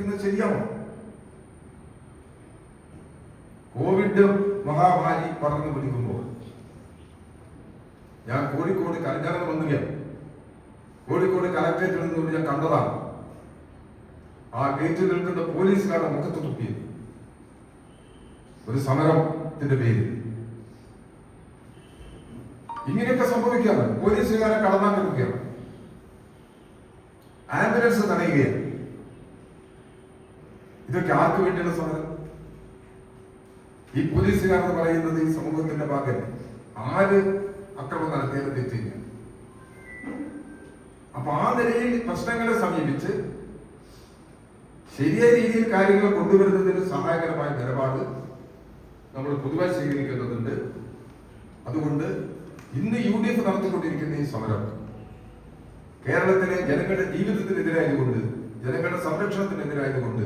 ഇത് ശരിയാണോ കോവിഡ് മഹാമാരി പടർന്നു പിടിക്കുമ്പോൾ ഞാൻ കോഴിക്കോട് കലഞ്ഞാറ വന്നുകയാണ് കോഴിക്കോട് കലക്ടറേറ്റിൽ നിന്നുകൊണ്ട് ഞാൻ കണ്ടതാണ്. ആ ഗേറ്റിൽ നിൽക്കുന്ന പോലീസുകാരുടെ മുഖത്ത് തുപ്പിയത്. ഒരു സമരത്തിന്റെ പേരിൽ. ഇങ്ങനെയൊക്കെ സംഭവിക്കാറ് പോലീസുകാരെ കടന്നാൻ നിൽക്കുകയാണ്. ആംബുലൻസ് തടയുകയാണ്. ഇതൊക്കെ ആർക്ക് വേണ്ടിയുള്ള സമരം ഈ പോലീസുകാർ എന്ന് പറയുന്നത് ഈ സമൂഹത്തിന്റെ ഭാഗം. ആര് അക്രമം നടത്തിയാലും തെറ്റില്ല അപ്പൊ ആ നിലയിൽ പ്രശ്നങ്ങളെ സമീപിച്ച് ശരിയായ രീതിയിൽ കാര്യങ്ങൾ കൊണ്ടുവരുന്നതിന് സഹായകരമായ നിലപാട് നമ്മൾ പൊതുവെ സ്വീകരിക്കേണ്ടതുണ്ട്. അതുകൊണ്ട് ഇന്ന് യു ഡി എഫ് നടത്തിക്കൊണ്ടിരിക്കുന്ന ഈ സമരം കേരളത്തിലെ ജനങ്ങളുടെ ജീവിതത്തിനെതിരായതുകൊണ്ട് ജനങ്ങളുടെ സംരക്ഷണത്തിനെതിരായതുകൊണ്ട്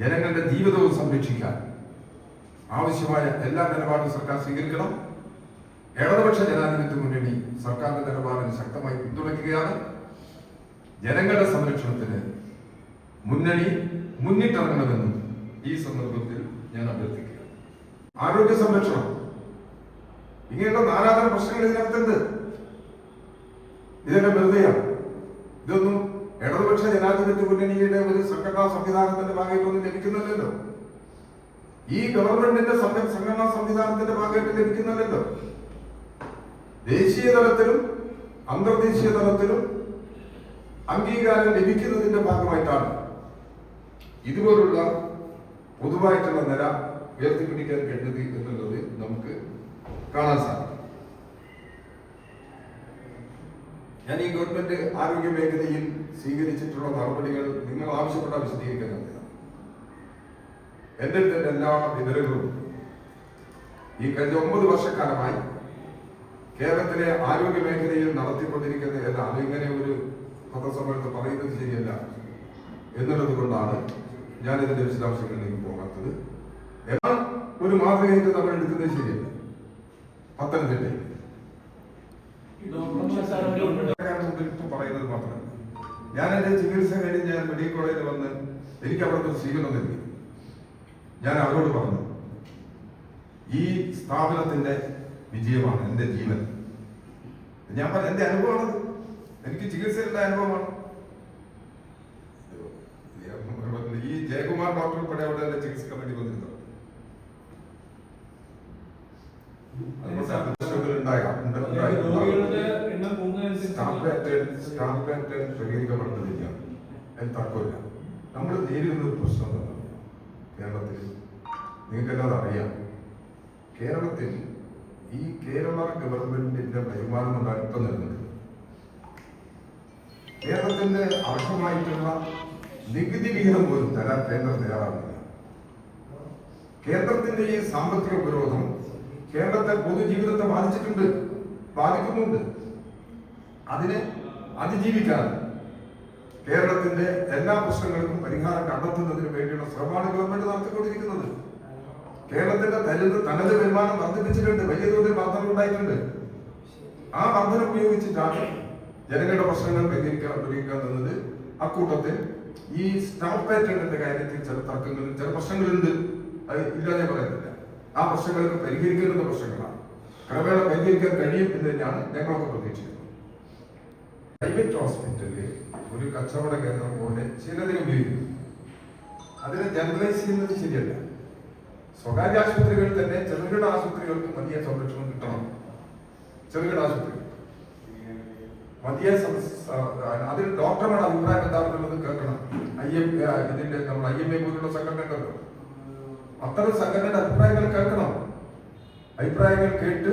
ജനങ്ങളുടെ ജീവിതവും സംരക്ഷിക്കാൻ ആവശ്യമായ എല്ലാ നിലപാടും സർക്കാർ സ്വീകരിക്കണം. ഇടതുപക്ഷ ജനാധിപത്യ മുന്നണി സർക്കാരിന്റെ നിലപാടിനെ ശക്തമായി പിന്തുണയ്ക്കുകയാണ്. ജനങ്ങളുടെ സംരക്ഷണത്തിന് മുന്നണി മുന്നിട്ടിറങ്ങണമെന്നും ഈ സന്ദർഭത്തിൽ ഞാൻ അഭ്യർത്ഥിക്കുക ആരോഗ്യ സംരക്ഷണം. ഇങ്ങനെയുള്ള നാലാതര പ്രശ്നങ്ങൾ ഇതിനകത്തുണ്ട്. ഇതെല്ലാം വെറുതെയാണ് ഇതൊന്നും ഇടതുപക്ഷ ജനാധിപത്യ മുന്നണിയുടെ ഒരു സംഘടനാ സംവിധാനത്തിന്റെ ഭാഗമായിട്ടൊന്നും ലഭിക്കുന്നില്ലല്ലോ. ഈ ഗവൺമെന്റിന്റെ സംഘ- സംഘടനാ സംവിധാനത്തിന്റെ ഭാഗമായിട്ട് ലഭിക്കുന്നില്ലല്ലോ. ദേശീയ തലത്തിലും അന്തർദേശീയ തലത്തിലും അംഗീകാരം ലഭിക്കുന്നതിന്റെ ഭാഗമായിട്ടാണ് ഇതുപോലുള്ള പൊതുവായിട്ടുള്ള നില ഉയർത്തിപ്പിടിക്കാൻ കഴിഞ്ഞത് എന്നുള്ളത് നമുക്ക് കാണാൻ സാധിക്കും. ഞാൻ ഈ ഗവൺമെന്റ് ആരോഗ്യ മേഖലയിൽ സ്വീകരിച്ചിട്ടുള്ള നടപടികൾ നിങ്ങൾ ആവശ്യപ്പെട്ട വിശദീകരിക്കാൻ എന്റെ അടുത്ത് എല്ലാ വിവരങ്ങളും ഈ കഴിഞ്ഞ ഒമ്പത് വർഷക്കാലമായി കേരളത്തിലെ ആരോഗ്യ മേഖലയിൽ നടത്തിക്കൊണ്ടിരിക്കുന്ന എല്ലാം ഇങ്ങനെ ഒരു പത്രസമ്മേളനത്തിൽ പറയുന്നത് ശരിയല്ല എന്നുള്ളത് കൊണ്ടാണ് ഞാൻ ഇതിന്റെ വിശദാംശങ്ങളിലേക്ക് പോകാത്തത്. എന്നാൽ ഒരു മാതൃകയായിട്ട് നമ്മൾ എടുക്കുന്നത് ശരിയല്ല. പത്തനംതിട്ടയിൽ. പറയുന്നത് മാത്രം ഞാൻ എന്റെ ചികിത്സ കഴിഞ്ഞ് ഞാൻ മെഡിക്കൽ കോളേജിൽ വന്ന് എനിക്ക് അവിടെ സ്വീകരണം നൽകി ഞാൻ അവരോട് പറഞ്ഞു ഈ സ്ഥാപനത്തിന്റെ വിജയമാണ് എന്റെ ജീവൻ ഞാൻ പറഞ്ഞ എന്റെ അനുഭവമാണ് എനിക്ക് ചികിത്സയിലുള്ള അനുഭവമാണ് ഈ ജയകുമാർ ഡോക്ടർ ഉൾപ്പെടെ അവിടെ ചികിത്സിക്കാൻ വേണ്ടി വന്നിരുന്നു പാറ്റേൺ സ്റ്റാഫ് പാറ്റേൺ പരിഹരിക്കപ്പെടുന്നില്ല എന്ന് തർക്കമില്ല. നമ്മൾ നേരിടുന്ന പ്രശ്നം തന്നെ കേരളത്തിൽ നിങ്ങൾക്കെല്ലാം അറിയാം. കേരളത്തിൽ ഈ കേരള ഗവൺമെന്റിന്റെ വരുമാനം കൊണ്ടാണ് ഇപ്പം നിലനിൽക്കുന്നത് കേരളത്തിന്റെ അർഹമായിട്ടുള്ള നികുതി വിഹിതം പോലും തരാൻ കേന്ദ്രം തയ്യാറാകുന്നില്ല. കേന്ദ്രത്തിന്റെ ഈ സാമ്പത്തിക ഉപരോധം കേരളത്തെ പൊതുജീവിതത്തെ ബാധിച്ചിട്ടുണ്ട്. ബാധിക്കുന്നുണ്ട്. അതിനെ അതിജീവിക്കാൻ കേരളത്തിന്റെ എല്ലാ പ്രശ്നങ്ങൾക്കും പരിഹാരം കണ്ടെത്തുന്നതിന് വേണ്ടിയുള്ള ശ്രമമാണ് ഗവൺമെന്റ് നടത്തിക്കൊണ്ടിരിക്കുന്നത്. കേരളത്തിന്റെ തനത് തനത് വരുമാനം വർദ്ധിപ്പിച്ചിട്ടുണ്ട്. വലിയ തോതിൽ വർധന ഉണ്ടായിട്ടുണ്ട്. ആ വർധന ഉപയോഗിച്ചിട്ടാണ് ജനങ്ങളുടെ പ്രശ്നങ്ങൾ പരിഹരിക്കാൻ പരിഹരിക്കാൻ തന്നത്. അക്കൂട്ടത്തിൽ ഈ സ്റ്റാഫ് പാറ്റേണിന്റെ കാര്യത്തിൽ ചില തർക്കങ്ങൾ ചില പ്രശ്നങ്ങളുണ്ട്. അത് ഇല്ലാതെ പറയുന്നില്ല. ആ പ്രശ്നങ്ങൾക്ക് പരിഹരിക്കേണ്ടുന്ന പ്രശ്നങ്ങളാണ്. ക്രമേണ പരിഹരിക്കാൻ കഴിയും എന്ന് തന്നെയാണ് ഞങ്ങളൊക്കെ പ്രതീക്ഷിക്കുന്നത്. പ്രൈവറ്റ് ഹോസ്പിറ്റലിൽ ഒരു കച്ചവട കേന്ദ്രം പോലെ ചിലതിനെ ഉപയോഗിക്കുന്നു അതിനെ ജനറലൈസ് ചെയ്യുന്നത് ശരിയല്ല. സ്വകാര്യ ആശുപത്രികളിൽ തന്നെ ചെറുകിട ആശുപത്രികൾക്ക് മതിയായ സംരക്ഷണം കിട്ടണം. ചെറുകിട ആശുപത്രി മതിയായ സം- അതിൽ ഡോക്ടർമാരുടെ അഭിപ്രായം എന്താണെന്നുള്ളത് കേൾക്കണം. ഐ എം ഇതിന്റെ നമ്മൾ ഐ എം എ പോലുള്ള സംഘടന ഉണ്ടല്ലോ അത്തരം സംഘടനയുടെ അഭിപ്രായങ്ങൾ കേൾക്കണം. അഭിപ്രായങ്ങൾ കേട്ട്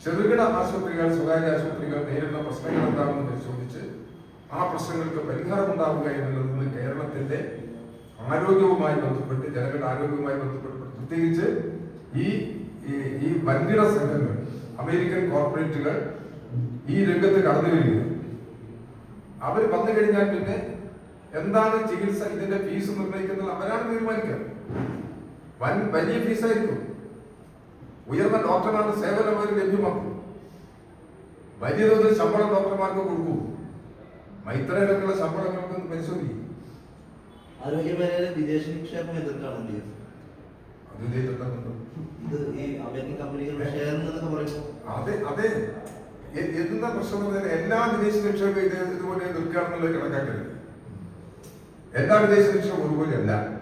ചെറുകിട ആശുപത്രികൾ സ്വകാര്യ ആശുപത്രികൾ നേരിടുന്ന പ്രശ്നങ്ങൾ എന്താണെന്ന് പരിശോധിച്ച് ആ പ്രശ്നങ്ങൾക്ക് പരിഹാരം ഉണ്ടാവുക എന്നുള്ളത് കേരളത്തിന്റെ ആരോഗ്യവുമായി ബന്ധപ്പെട്ട് ജനങ്ങളുടെ ആരോഗ്യവുമായി ബന്ധപ്പെട്ട് പ്രത്യേകിച്ച് ഈ ഈ- വൻകിട സംഘങ്ങൾ അമേരിക്കൻ കോർപ്പറേറ്റുകൾ ഈ രംഗത്ത് കടന്നു വരിക അവർ വന്നു കഴിഞ്ഞാൽ പിന്നെ എന്താണ് ചികിത്സ ഇതിന്റെ ഫീസ് നിർണയിക്കുന്നത് അവരാണ് തീരുമാനിക്കുക. വൻ വലിയ ഫീസായിരിക്കും. ഉയർന്ന ഡോക്ടർമാരുടെ സേവനം അവർ ലഭ്യമാക്കും. വലിയ തോതിൽ ശമ്പളം ഡോക്ടർമാർക്ക് കൊടുക്കും. മൈത്രയിലൊക്കെയുള്ള ശമ്പളങ്ങളൊക്കെ ഒന്ന് പരിശോധിക്കും. ആരോഗ്യ മേഖലയിലെ വിദേശ നിക്ഷേപം എതിർക്കാണ് ചെയ്യുന്നത് ഇത് ഈ അമേരിക്കൻ കമ്പനികളുടെ ഷെയർ എന്നൊക്കെ പറയുമ്പോൾ അതെ അതെ. എ- എന്താ പ്രശ്നം പറഞ്ഞാൽ എല്ലാ വിദേശ നിക്ഷേപം ഇതുപോലെ നിൽക്കുകയാണെന്നുള്ളത് കണക്കാക്കരുത്. എല്ലാ വിദേശ നിക്ഷേപം ഒരുപോലെയല്ല.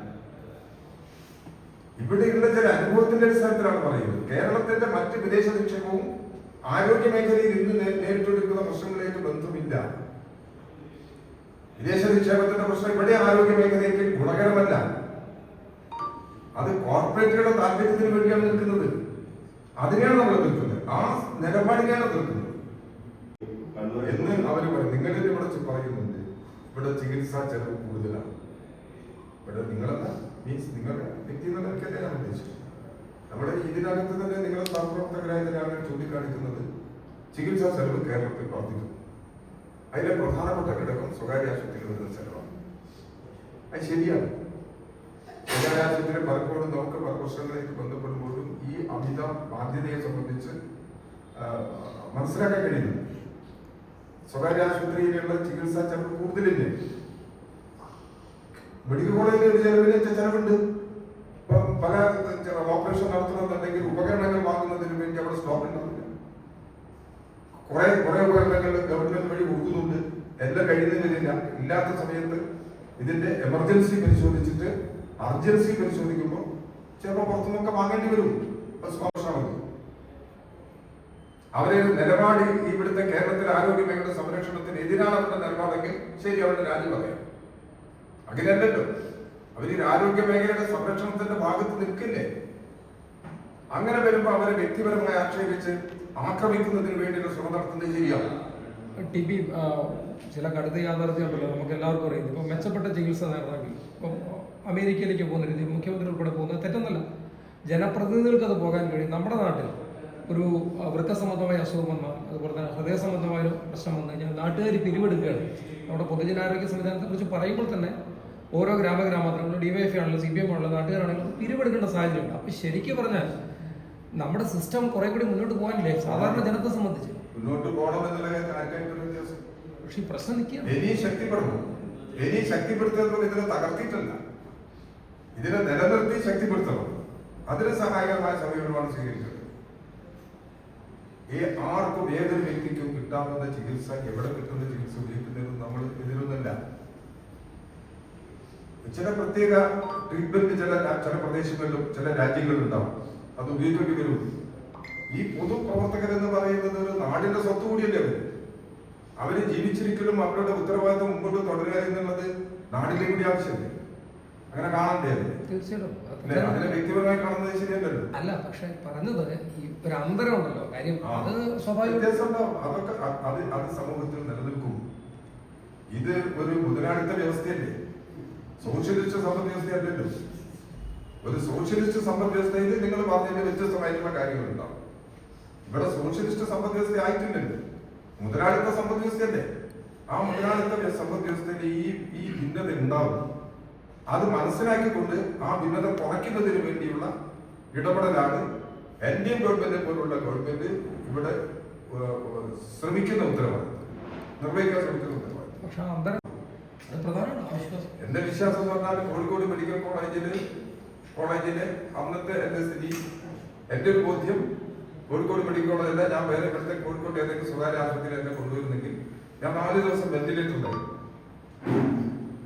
ഇവിടെയുള്ള ചില അനുഭവത്തിന്റെ അടിസ്ഥാനത്തിലാണ് പറയുന്നത്. കേരളത്തിന്റെ മറ്റ് വിദേശ നിക്ഷേപവും ആരോഗ്യ മേഖലയിൽ ഇന്ന് നേരിട്ടെടുക്കുന്ന പ്രശ്നങ്ങളിലേക്ക് ബന്ധമില്ല. വിദേശ നിക്ഷേപത്തിന്റെ പ്രശ്നം ഇവിടെ ആരോഗ്യ മേഖലയ്ക്ക് ഗുണകരമല്ല. അത് കോർപ്പറേറ്റുകളുടെ താല്പര്യത്തിന് വേണ്ടിയാണ് നിൽക്കുന്നത്. അതിനെയാണ് നമ്മൾ നിൽക്കുന്നത്. ആ നിലപാടിനെയാണ് നിൽക്കുന്നത്. എന്ന് അവർ പറയും. നിങ്ങളിൽ ഇവിടെ പറയുന്നുണ്ട്. ഇവിടെ ചികിത്സാ ചെലവ് കൂടുതലാണ്. ഇവിടെ നിങ്ങളല്ല മീൻസ് നിങ്ങളുടെ വ്യക്തി എന്ന നിലയ്ക്കല്ലേ ഞാൻ ഉദ്ദേശിച്ചത്. നമ്മുടെ ഇതിനകത്ത് തന്നെ നിങ്ങളുടെ സഹപ്രവർത്തകരായതിനാണ് ചൂണ്ടിക്കാണിക്കുന്നത്. ചികിത്സാ ചെലവ് കേരളത്തിൽ വർദ്ധിക്കുന്നു. അതിലെ പ്രധാനപ്പെട്ട ഘടകം സ്വകാര്യ ആശുപത്രിയിൽ വരുന്ന ചെലവാണ്. അത് ശരിയാണ്. സ്വകാര്യ ആശുപത്രി പലപ്പോഴും നമുക്ക് പല പ്രശ്നങ്ങളിലേക്ക് ബന്ധപ്പെടുമ്പോഴും ഈ അമിത ബാധ്യതയെ സംബന്ധിച്ച് മനസ്സിലാക്കാൻ കഴിയുന്നു സ്വകാര്യ ആശുപത്രിയിലുള്ള ചികിത്സാ ചെലവ് കൂടുതലില്ലേ? മെഡിക്കൽ കോളേജിൽ ഒരു ചെലവിന് ചെലവുണ്ട്. പല ഓപ്പറേഷൻ നടത്തണമെന്നുണ്ടെങ്കിൽ ഉപകരണങ്ങൾ വാങ്ങുന്നതിന് വേണ്ടി അവിടെ സ്റ്റോക്ക് ഉണ്ടാവില്ല കുറെ കുറെ ഉപകരണങ്ങൾ ഗവൺമെന്റ് വഴി കൊടുക്കുന്നുണ്ട്. എല്ലാം കഴിയുന്നതിനില്ല ഇല്ലാത്ത സമയത്ത് ഇതിന്റെ എമർജൻസി പരിശോധിച്ചിട്ട് അർജൻസി പരിശോധിക്കുമ്പോൾ ചിലപ്പോൾ പുറത്തുനിന്നൊക്കെ വാങ്ങേണ്ടി വരും. അവരെ നിലപാട് ഇവിടുത്തെ കേരളത്തിലെ ആരോഗ്യ മേഖല സംരക്ഷണത്തിന് എതിരാണ് അവരുടെ നിലപാടെങ്കിൽ ശരി അവരുടെ രാജ്യം പറയാം. അങ്ങനെയല്ലല്ലോ. അവർ ഈ ആരോഗ്യ മേഖലയുടെ സംരക്ഷണത്തിന്റെ ഭാഗത്ത് നിൽക്കില്ലേ? അങ്ങനെ വരുമ്പോ അവരെ വ്യക്തിപരമായി ആക്ഷേപിച്ച് ആക്രമിക്കുന്നതിന് വേണ്ടിയുള്ള ശ്രമം നടത്തുന്നത് ശരിയാണ്? ടി ബി ചില കടുത്ത യാഥാർത്ഥ്യം ഉണ്ടല്ലോ. നമുക്ക് എല്ലാവർക്കും അറിയാം. ഇപ്പം മെച്ചപ്പെട്ട ചികിത്സ നേടണമെങ്കിൽ ഇപ്പം അമേരിക്കയിലേക്ക് പോകുന്ന രീതി മുഖ്യമന്ത്രി ഉൾപ്പെടെ പോകുന്നത് തെറ്റൊന്നല്ല. ജനപ്രതിനിധികൾക്ക് അത് പോകാൻ കഴിയും. നമ്മുടെ നാട്ടിൽ ഒരു വൃക്കസംബന്ധമായ വൃക്ക സംബന്ധമായ അസുഖം വന്നാൽ അതുപോലെ തന്നെ ഹൃദയ സംബന്ധമായ പ്രശ്നം വന്നു കഴിഞ്ഞാൽ നാട്ടുകാർ പിരിവെടുക്കുകയാണ്. നമ്മുടെ പൊതുജനാരോഗ്യ സംവിധാനത്തെ കുറിച്ച് പറയുമ്പോൾ തന്നെ ഓരോ ഗ്രാമഗ്രാമത്തിലും ഡിവൈഎഫ് ആണെങ്കിലും സി പി എം ആണെങ്കിലും നാട്ടുകാരാണെങ്കിലും പിരിവെടുക്കേണ്ട സാഹചര്യമുണ്ട്. അപ്പൊ ശരിക്കും പറഞ്ഞാൽ നമ്മുടെ സിസ്റ്റം കുറെ കൂടി മുന്നോട്ട് പോകാനില്ലേ? സാധാരണ ജനത്തെ സംബന്ധിച്ച്. മുന്നോട്ട് പക്ഷെ പ്രശ്നം ശക്തിപ്പെടുത്തുന്നത് ഇതിനെ തകർത്തിയിട്ടല്ല. ഇതിനെ നിലനിർത്തി ശക്തിപ്പെടുത്തണം. അതിന് സഹായകമായ സമീപനമാണ് സ്വീകരിച്ചത്. ഈ ആർക്കും ഏതൊരു വ്യക്തിക്കും കിട്ടാവുന്ന ചികിത്സ എവിടെ കിട്ടുന്ന ചികിത്സ ഉപയോഗിക്കുന്നതും നമ്മൾ എതിരൊന്നല്ല ചില പ്രത്യേക ട്രീറ്റ്മെന്റ് ചില ചില പ്രദേശങ്ങളിലും ചില രാജ്യങ്ങളിലും ഉണ്ടാവും അത് ഉപയോഗിക്കേണ്ടി വരും ഈ പൊതുപ്രവർത്തകരെന്ന് പറയുന്നത് ഒരു നാടിന്റെ സ്വത്ത് കൂടിയല്ലേ അവർ അവർ ജീവിച്ചിരിക്കലും അവരുടെ ഉത്തരവാദിത്വം മുമ്പോട്ട് തുടരുക എന്നുള്ളത് നാടിന്റെ കൂടി ആവശ്യമല്ലേ? അങ്ങനെ കാണണ്ടേ തീർച്ചയായിട്ടും. അതിനെ വ്യക്തിപരമായി കാണുന്നത് ശരിയല്ലല്ലോ. അല്ല പക്ഷെ പറഞ്ഞത് ഈ ഒരു അന്തരം ഉണ്ടല്ലോ കാര്യം അത് സ്വാഭാവിക. അതൊക്കെ അത് അത് സമൂഹത്തിൽ നിലനിൽക്കും. ഇത് ഒരു മുതലാളിത്ത വ്യവസ്ഥയല്ലേ? സോഷ്യലിസ്റ്റ് സമ്പദ് വ്യവസ്ഥയല്ലല്ലോ ഒരു സോഷ്യലിസ്റ്റ് സമ്പദ് വ്യവസ്ഥയിൽ നിങ്ങൾ പറഞ്ഞതിന്റെ വ്യത്യസ്തമായിട്ടുള്ള കാര്യങ്ങളുണ്ടാവും. ഇവിടെ സോഷ്യലിസ്റ്റ് സമ്പദ് വ്യവസ്ഥ ആയിട്ടില്ലല്ലോ മുതലാളിത്ത സമ്പദ് വ്യവസ്ഥയല്ലേ ആ മുതലാളിത്ത സമ്പദ് വ്യവസ്ഥയിൽ ഈ ഈ ഭിന്നത ഉണ്ടാവും. അത് മനസ്സിലാക്കിക്കൊണ്ട് ആ ഭിന്നത കുറയ്ക്കുന്നതിന് വേണ്ടിയുള്ള ഇടപെടലാണ് എൻ ഡി എ ഗവൺമെന്റ് പോലുള്ള ഗവൺമെന്റ് ഇവിടെ ശ്രമിക്കുന്ന ഉത്തരവാദിത്വം നിർവഹിക്കാൻ ശ്രമിക്കുന്ന ഉത്തരവാദിത്വം എന്റെ വിശ്വാസം പറഞ്ഞാൽ കോഴിക്കോട് മെഡിക്കൽ കോളേജിൽ കോളേജിലെ അന്നത്തെ എന്റെ സ്ഥിതി എന്റെ ഒരു ബോധ്യം കോഴിക്കോട് മെഡിക്കൽ കോളേജല്ല. ഞാൻ വേറെ ഇവിടുത്തെ കോഴിക്കോട് ഏതെങ്കിലും സ്വകാര്യ ആശുപത്രിയിൽ എന്നെ കൊണ്ടുവരുന്നെങ്കിൽ ഞാൻ നാല് ദിവസം വെന്റിലേറ്റർ ഉണ്ടായി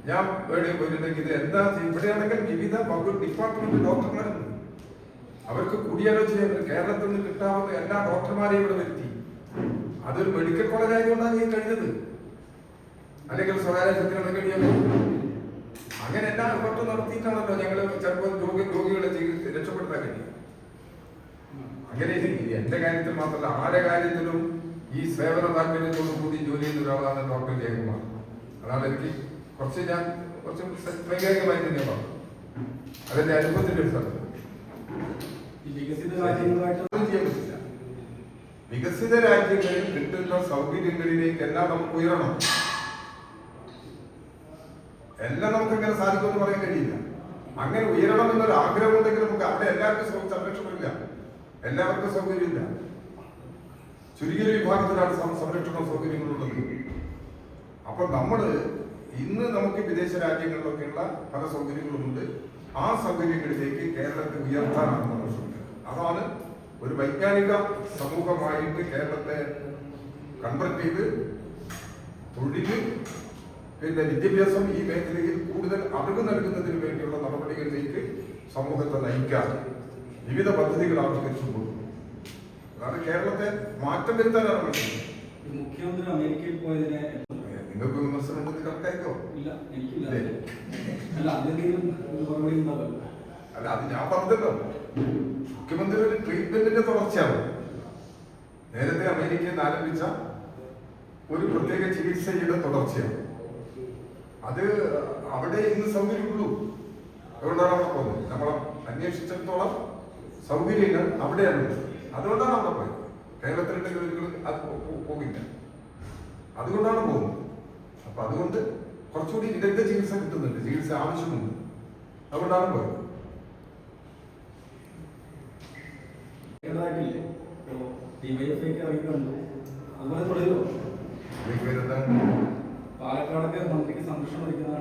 ഞാൻ വേണ്ടി പോയിട്ടുണ്ടെങ്കിൽ ഇത് എന്താ ഇവിടെയാണെങ്കിൽ വിവിധ വകുപ്പ് ഡിപ്പാർട്ട്മെന്റ് ഡോക്ടർമാരുണ്ട് അവർക്ക് കൂടിയാലോചന കേരളത്തിൽ നിന്ന് കിട്ടാവുന്ന എല്ലാ ഡോക്ടർമാരെയും ഇവിടെ വരുത്തി. അതൊരു മെഡിക്കൽ കോളേജ് ആയതുകൊണ്ടാണ് ഞാൻ കഴിഞ്ഞത്. അല്ലെങ്കിൽ സ്വകാര്യ കഴിയാമോ അങ്ങനെ എല്ലാ എഫർട്ടും നടത്തിയിട്ടാണല്ലോ ഞങ്ങൾ ചിലപ്പോൾ രോഗി രോഗികളെ ചികിത്സ രക്ഷപ്പെടുത്താൻ കഴിയും. അങ്ങനെ എന്റെ കാര്യത്തിൽ മാത്രമല്ല ആരുടെ കാര്യത്തിലും ഈ സേവന താല്പര്യത്തോടു കൂടി ജോലി ചെയ്യുന്ന ഒരാളാണ് ഡോക്ടർ ജയകുമാർ. അതാണ് എനിക്ക് കുറച്ച് ഞാൻ കുറച്ച് വൈകാരികമായി തന്നെ പറഞ്ഞു അതെന്റെ അനുഭവത്തിന്റെ ഒരു വികസിത ചെയ്യാൻ വികസിത രാജ്യങ്ങളിൽ കിട്ടുന്ന സൗകര്യങ്ങളിലേക്ക് എല്ലാം നമുക്ക് ഉയരണം. എല്ലാം നമുക്ക് എങ്ങനെ സാധിക്കുമെന്ന് പറയാൻ കഴിയില്ല. അങ്ങനെ ഉയരണം എന്നൊരു ആഗ്രഹം ഉണ്ടെങ്കിൽ നമുക്ക് അവിടെ എല്ലാവർക്കും സംരക്ഷണമില്ല. എല്ലാവർക്കും സൗകര്യമില്ല. ചുരുങ്ങിയ വിഭാഗത്തിലാണ് സംരക്ഷണ സൗകര്യങ്ങളുള്ളത് അപ്പൊ നമ്മൾ ഇന്ന് നമുക്ക് വിദേശ രാജ്യങ്ങളിലൊക്കെയുള്ള പല സൗകര്യങ്ങളുമുണ്ട്. ആ സൗകര്യങ്ങളിലേക്ക് കേരളത്തെ ഉയർത്താനാണ് നമ്മൾ ശ്രമിക്കുന്നത് അതാണ് ഒരു വൈജ്ഞാനിക സമൂഹമായിട്ട് കേരളത്തെ കൺവെർട്ട് ചെയ്ത് തൊഴിൽ പിന്നെ വിദ്യാഭ്യാസം ഈ മേഖലയിൽ കൂടുതൽ അറിവ് നൽകുന്നതിന് വേണ്ടിയുള്ള നടപടികളിലേക്ക് സമൂഹത്തെ നയിക്കാൻ വിവിധ പദ്ധതികൾ ആവിഷ്കരിച്ചു അതാണ് കേരളത്തെ മാറ്റം വരുത്താനാണ് ഈ മുഖ്യമന്ത്രി അമേരിക്കയിൽ പോയതിനെ നിങ്ങൾക്ക് വിമർശനം ഉണ്ടെങ്കിൽ കണക്കായിക്കോ? ഇല്ല എനിക്കില്ല? അല്ല ഉണ്ടാവല്ലോ അല്ല അത് ഞാൻ പറഞ്ഞല്ലോ. മുഖ്യമന്ത്രിയുടെ ട്രീറ്റ്മെന്റിന്റെ തുടർച്ചയാണ്. നേരത്തെ അമേരിക്കയിൽ ആരംഭിച്ച ഒരു പ്രത്യേക ചികിത്സയുടെ തുടർച്ചയാണ്. അത് അവിടെ ഇന്ന് സൗകര്യമുള്ളൂ. അതുകൊണ്ടാണ് അവിടെ പോകുന്നത്. നമ്മൾ അന്വേഷിച്ചിടത്തോളം സൗകര്യങ്ങൾ അവിടെയാണ് അതുകൊണ്ടാണ് അവിടെ പോയത്. കേരളത്തിലുള്ള ജോലികൾ അത് പോകില്ല. അതുകൊണ്ടാണ് പോകുന്നത്. അപ്പൊ അതുകൊണ്ട് കുറച്ചുകൂടി വിദഗ്ധ ചികിത്സ കിട്ടുന്നുണ്ട്. ചികിത്സ ആവശ്യമുണ്ട്. അതുകൊണ്ടാണ് പോയത്. ഡിവൈഎഫ്ഐക്ക് കണ്ടു അതുപോലെ തുടരുമോ പാലക്കാടൊക്കെ മന്ത്രിക്ക് സംരക്ഷണം വഹിക്കുന്ന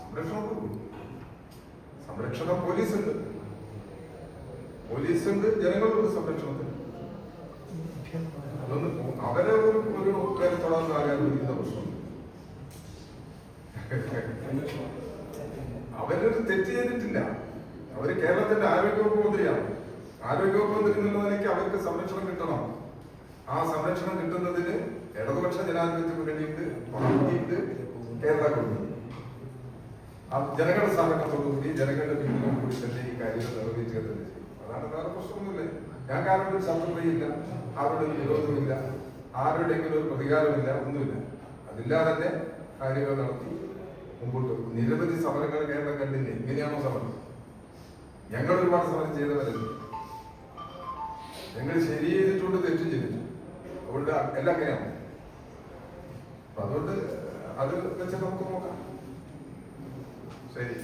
സംരക്ഷണ പോലീസുണ്ട് സംരക്ഷണം പോലീസ് ഉണ്ട് പോലീസ് ഉണ്ട് ജനങ്ങളുണ്ട് സംരക്ഷണത്തിന്. അതൊന്നും അവരെ ഒരു ഒരു പേരെ തൊടാൻ ആഗ്രഹിക്കുന്ന പ്രശ്നം. അവരൊരു തെറ്റ് ചെയ്തിട്ടില്ല. അവർ കേരളത്തിന്റെ ആരോഗ്യവകുപ്പ് മന്ത്രിയാണ്. ആരോഗ്യവകുപ്പ് മന്ത്രി എന്നുള്ള നിലയ്ക്ക് അവർക്ക് സംരക്ഷണം കിട്ടണം. ആ സംരക്ഷണം കിട്ടുന്നതിന് ഇടതുപക്ഷ ജനാധിപത്യ മുന്നണിയുണ്ട് പാർട്ടിയുണ്ട് കേരള ഗവൺമെന്റ് ജനങ്ങളുടെ സഹകരണത്തോടുകൂടി ജനങ്ങളുടെ പിന്തുണ കൂടി തന്നെ ഈ കാര്യങ്ങൾ നിർവഹിക്കുക തന്നെ ചെയ്യും അതാണ് വേറെ പ്രശ്നമൊന്നുമില്ല. ഞാൻ ആരോടും ശത്രുതയില്ല ആരോടും വിരോധമില്ല ആരുടെയെങ്കിലും ഒരു പ്രതികാരമില്ല ഒന്നുമില്ല. അതില്ലാതെ തന്നെ കാര്യങ്ങൾ നടത്തി മുമ്പോട്ട്. നിരവധി സമരങ്ങൾ കേരളം കണ്ടില്ലേ? എങ്ങനെയാണോ സമരം? ഞങ്ങൾ ഒരുപാട് സമരം ചെയ്തവരല്ലേ? ഞങ്ങൾ ശരി ചെയ്തിട്ടുണ്ട് തെറ്റും ചെയ്തിട്ടുണ്ട്. അതുകൊണ്ട് എല്ലാം അങ്ങനെയാണ്. അപ്പൊ അതുകൊണ്ട് അത് വെച്ച് നമുക്ക് നോക്കാം. ശരി.